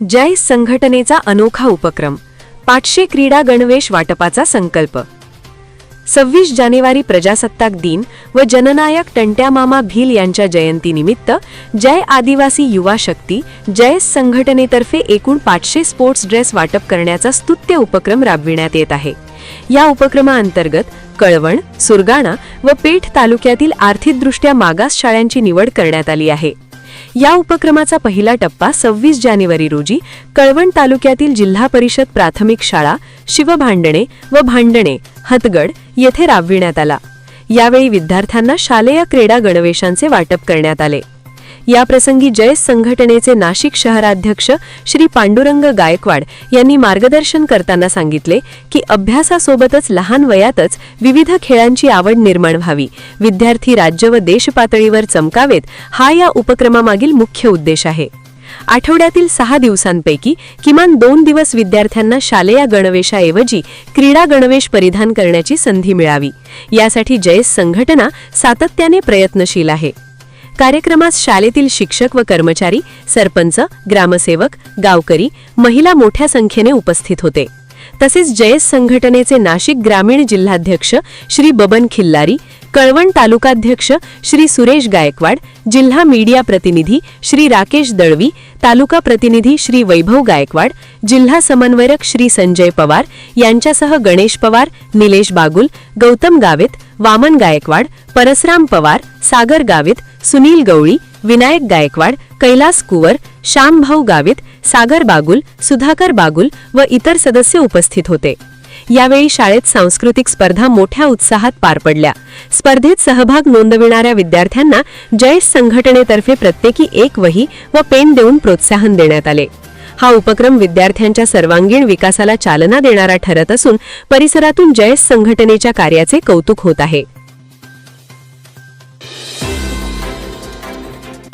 जय संघटनेचा अनोखा उपक्रम पाचशे क्रीडा गणवेश वाटपाचा संकल्प. सव्वीस जानेवारी प्रजासत्ताक दिन व जननायक टंट्या मामा भील यांच्या जयंतीनिमित्त जय आदिवासी युवा शक्ती जय संघटनेतर्फे एकूण पाचशे स्पोर्ट्स ड्रेस वाटप करण्याचा स्तुत्य उपक्रम राबविण्यात येत आहे. या उपक्रमाअंतर्गत कळवण सुरगाणा व पेठ तालुक्यातील आर्थिकदृष्ट्या मागास शाळांची निवड करण्यात आली आहे. या उपक्रमाचा पहिला टप्पा सव्वीस जानेवारी रोजी कळवण तालुक्यातील जिल्हा परिषद प्राथमिक शाळा शिवभांडणे व भांडणे हतगड येथे राबविण्यात आला. यावेळी विद्यार्थ्यांना शालेय क्रीडा गणवेशांचे वाटप करण्यात आले. याप्रसंगी जयस संघटनेचे नाशिक शहराध्यक्ष श्री पांडुरंग गायकवाड यांनी मार्गदर्शन करताना सांगितले की अभ्यासासोबतच लहान वयातच विविध खेळांची आवड निर्माण व्हावी. विद्यार्थी राज्य व देश पातळीवर चमकावेत हा या उपक्रमामागील मुख्य उद्देश आहे. आठवड्यातील सहा दिवसांपैकी किमान दोन दिवस विद्यार्थ्यांना शालेय गणवेशाऐवजी क्रीडा गणवेश परिधान करण्याची संधी मिळावी. यासाठी जयस संघटना सातत्याने प्रयत्नशील आहे. कार्यक्रमास शाळेतील शिक्षक व कर्मचारी सरपंच ग्रामसेवक गावकरी महिला मोठ्या संख्येने उपस्थित होते. तसेच जयस संघटनेचे नाशिक ग्रामीण जिल्हाध्यक्ष श्री बबन खिल्लारी कळवण तालुकाध्यक्ष श्री सुरेश गायकवाड जिल्हा मीडिया प्रतिनिधी श्री राकेश दळवी तालुका प्रतिनिधी श्री वैभव गायकवाड जिल्हा समन्वयक श्री संजय पवार यांच्यासह गणेश पवार निलेश बागुल गौतम गावित वामन गायकवाड परसराम पवार सागर गावित सुनील गवळी विनायक गायकवाड कैलास कुवर श्यामभाऊ गावित सागर बागुल सुधाकर बागुल व इतर सदस्य उपस्थित होते. यावेळी शाळेत सांस्कृतिक स्पर्धा मोठ्या उत्साहात पार पडल्या. स्पर्धेत सहभाग नोंदविणाऱ्या विद्यार्थ्यांना जयस संघटनेतर्फे प्रत्येकी एक वही व पेन देऊन प्रोत्साहन देण्यात आले. हा उपक्रम विद्यार्थ्यांच्या सर्वांगीण विकासाला चालना देणारा ठरत असून परिसरातून जयस संघटनेच्या कार्याचे कौतुक होत आहे.